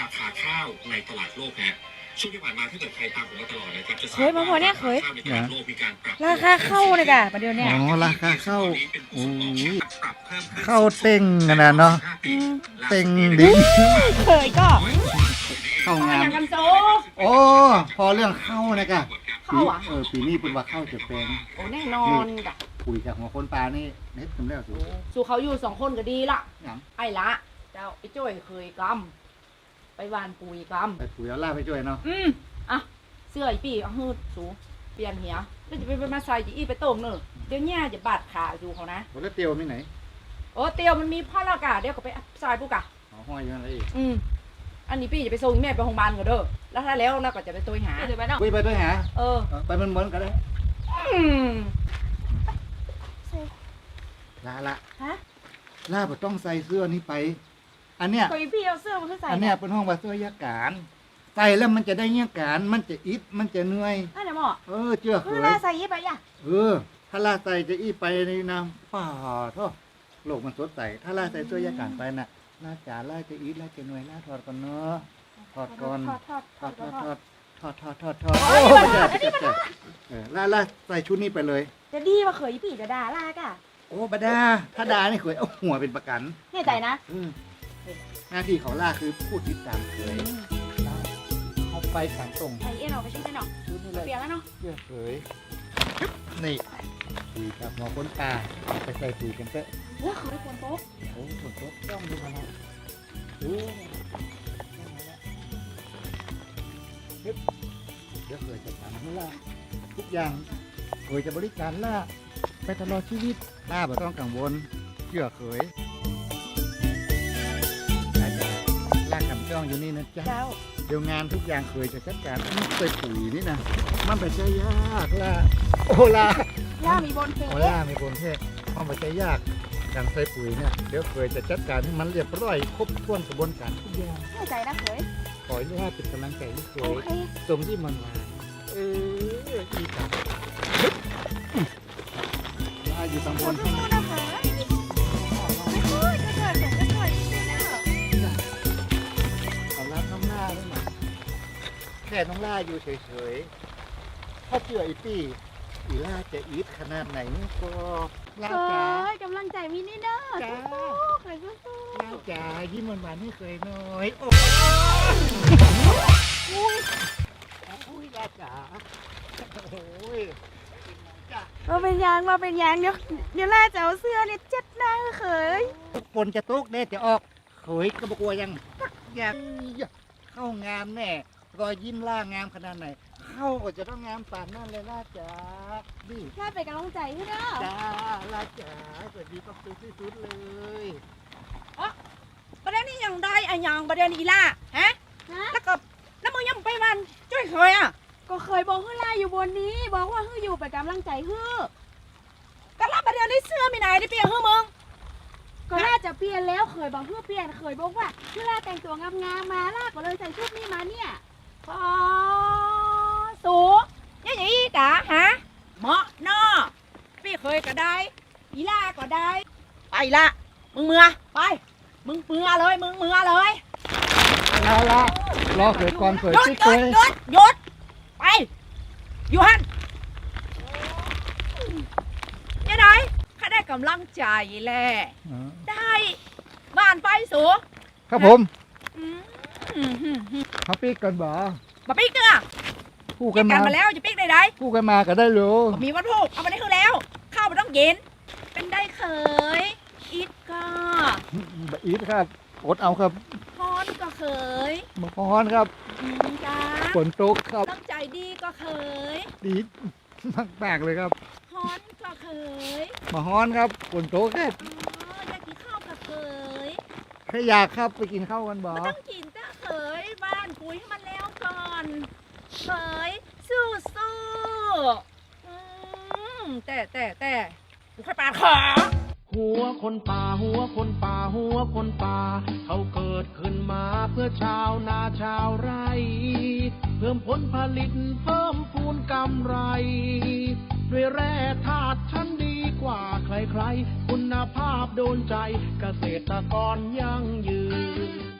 ราคาข้าวในตลาดโลกฮะช่วงที่ผ่านมาถ้าเกิดใครตามผมมาตลอดนะครับจะทราบเฮ้ยมาพอเนี่ยว่าเฮ้ยข้าวในตลาดโลกมีการปรับราคาเข้าเลยกะประเดี๋ยวเนี้ยอ๋อราคาข้าวโอ้ยปรับเพิ่มขึ้นข้าวเต้งขนาดเนาะอืมเต็งดิ้งเคยก็เข้างานอย่างกันโซโอ้พอเรื่องเข้านะกะเข้าอะเออปีนี้เป็นว่าเข้าจะแพงโอ้แน่นอนกะปุ๋ยจากหัวคนปลานี่เน็ตกันแล้วสิสู่เขาอยู่สองคนก็ดีละหยังไอ้ละเจ้าไอ้จ้อยเคยกำ ไปหวานปุ๋ยกไปปุ๋ยเอาล่าไปช่วยเนาะำอืมอะเสื้อไอ้ปีเอาหืดสูเปลี่ยนเหียแล้วจะไปไปมาใส่จีอีไปต้มเนอะเดี๋ยวเนี่ยจะบาดขาอยู่เขานะคนละเตียวมีไหนโอ้เตียวมันมีพ่อและกะเดี๋ยวก็ไปใส่ปุ๊กะเอาห้อยอยู่นั่นเลยอีกอืมอันนี้พี่จะไปส่งอีแม่ไปโรงพยาบาลก่อนเด้อแล้วถ้าแล้วเราก็จะไปตัวหาเดี๋ยวไปเนาะคุยไปด้วยหาเออเออไปมันเหมือนๆกันเลยอืมลาละฮะ ล่าบ่ต้องใส่เสื้อนี้ไป อันเนี้ยเคยพี่เอาเสื้อมาขึ้นใส่อันเนี้ยเป็นห้องว่าเสื้อยาการใส่แล้วมันจะได้ยาการมันจะอิดมันจะเหนื่อยนั่นแหละหมอเออเชื่อเคคือยลาใส่ยี่ไปอะเออถ้าลาใส่จะอีไปในน้ำป่าท่อโลกมันสดใสถ้าลาใส่เสื้อยาการไปน่ะลาจ๋าลาจะอีดลาจะเหนื่อยลาถอดก่อนเนาะถอดก่อนทอดทอดถอดถอดทถออดดถอดถอดถอดถอดโอ้ไม่ใช่ไม่ใช่ไม่ใช่เออลาลาใส่ชุดนี้ไปเลย จะดีว่าเคยพี่จะด่าลากะโอ้บดาถ้าดานี่เคยเอาหัวเป็นประกันแน่ใจนะอืม หน้าที่ของล่าคือพูดติดตามเคยเอาไปขังตรงใส่เอ็นออกไปชิ้นไปหน่อยชุดนี้เลยเปียกแล้วเนาะเชื่อเคยนี่ปุ๋ยกับหัวคนปลาเอาไปใส่ปุ๋ยกันเถอะว้าเคยฝนตกโอ้ฝนตกต้องดูมันนะโอ้เฮ้ยเดี๋ยวเคยจะทำให้ล่าทุกอย่างเคยจะบริการล่าไปตลอดชีวิตล่าไม่ต้องกังวลเชื่อเคย ล่าคำจ้องอยู่นี่นะจ๊ะเจ้า เดี๋ยวงานทุกอย่างเคยจะจัดการอันนี้เคยปุ๋ยนี่นะ มันไปใช้ยากล่ะโอล่าย่ามีบนเพโอล่ามีบนเทศมันไปใช้ยากการใส่ปุ๋ยเนี่ยเดี๋ยวเคยจะจัดการให้มันเรียบร้อยครบถ้วนกระบวนการทุกอย่างแน่ใจนะเคยขอให้ล่าเป็นกำลังใจที่เคโอยเคสมที่มันมาเอออีก แค่น้องล่าอยู่เฉยๆ ถ้าเจอไอ้ปี้อีล่าจะอีทขนาดไหนก็ล่าเคจ๋ายกำลังใจมีนี่เด้อจ้า สู้ๆเคยสู้ล่าจ๋ายิ้มหวานๆให้เคยหน่อยโอ้ยอุ้ยล่าจ๋าโอ้ยๆมาเป็นยางมาเป็นยางเดี๋ยวเดี๋ยวล่าจะเอาเสื้อเนี่ยเจ็ดหน้าเคยฝนจะตกแน่จะออกเขยก็บอกว่ายังอยากเข้างามแน่ รอยยิ้มล่างามขนาดไหน เข้าก็จะต้องงามป่านนั่นเลยล่าจ๋านี่ล่าเป็นกำลังใจให้เด้อจ้าล่าจ๋าสวัสดีต้องซื้อที่สุดเลยประเด็นนี้ยังได้อะยังประเด็นอีล่าฮะแล้วก็แล้วมึงยังไปวันช่วยเคยอะก็เคยบอกให้ล่าอยู่บนนี้ บอกว่าให้อยู่ไปกำลังใจเฮ้อก็รับประเด็นนี้เสื้อไม่ไหนได้เปลี่ยนเฮ้มึงก็ล่าจะเปลี่ยนแล้วเคยบอกเพื่อเปลี่ยนเคยบอกว่าให้ล่าแต่งตัวงามๆมาล่าก็เลยใส่ชุดนี้มาเนี่ย พอสูยังอย่างนี้กะฮะเหมาะนอพี่เคยก็ได้อีล่าก็ได้ ไปละมึงเมือไป มึงเมือเลยมึงเมือเลยลาลารอเขยก่อนเขยหยุดที่หเคยุดยหยุดหยุดไปอยู่หันยังไงข้าได้กำลังใจแหละได้บ้านไปสูครับผม อืมอืมอืมอืม เขาปีกกันบ่มาปิ๊กเกลือคู่ปิ๊กักนกันมามาแล้วจะปิ๊กได้ไดคู่กันมาก็ได้รู้ มีวัตถุเอาไปได้คือแล้ว ข้าวมันต้องเย็น เป็นได้เคยอิดก็บอีทครับอดเอาครับพอนก็เคยมาพอนครับอืมจ้าฝนตกครับตั้งใจดีก็เคยดีมากๆเลยครับพอนก็เคยมาฮ้อนครับฝนตกครับอ๋ออยากกินข้าวก็เคยถ้าอยากครับไปกินข้าวกันบ่มันต้องกินจ้าเคยบ้านปุ๋ยให้มันแล้วก่อนเคยสู้สู้อืม แต่แต่แต่กูค่อยปาดขาหัวคนป่าหัวคนป่าหัวคนป่า เขาเกิดขึ้นมาเพื่อชาวนาชาวไร่ เพิ่มผลผลิตเพิ่มพูนกำไร ด้วยแร่ธาตุชั้นดีกว่าใครๆ คุณภาพโดนใจเกษตรกรยั่งยืน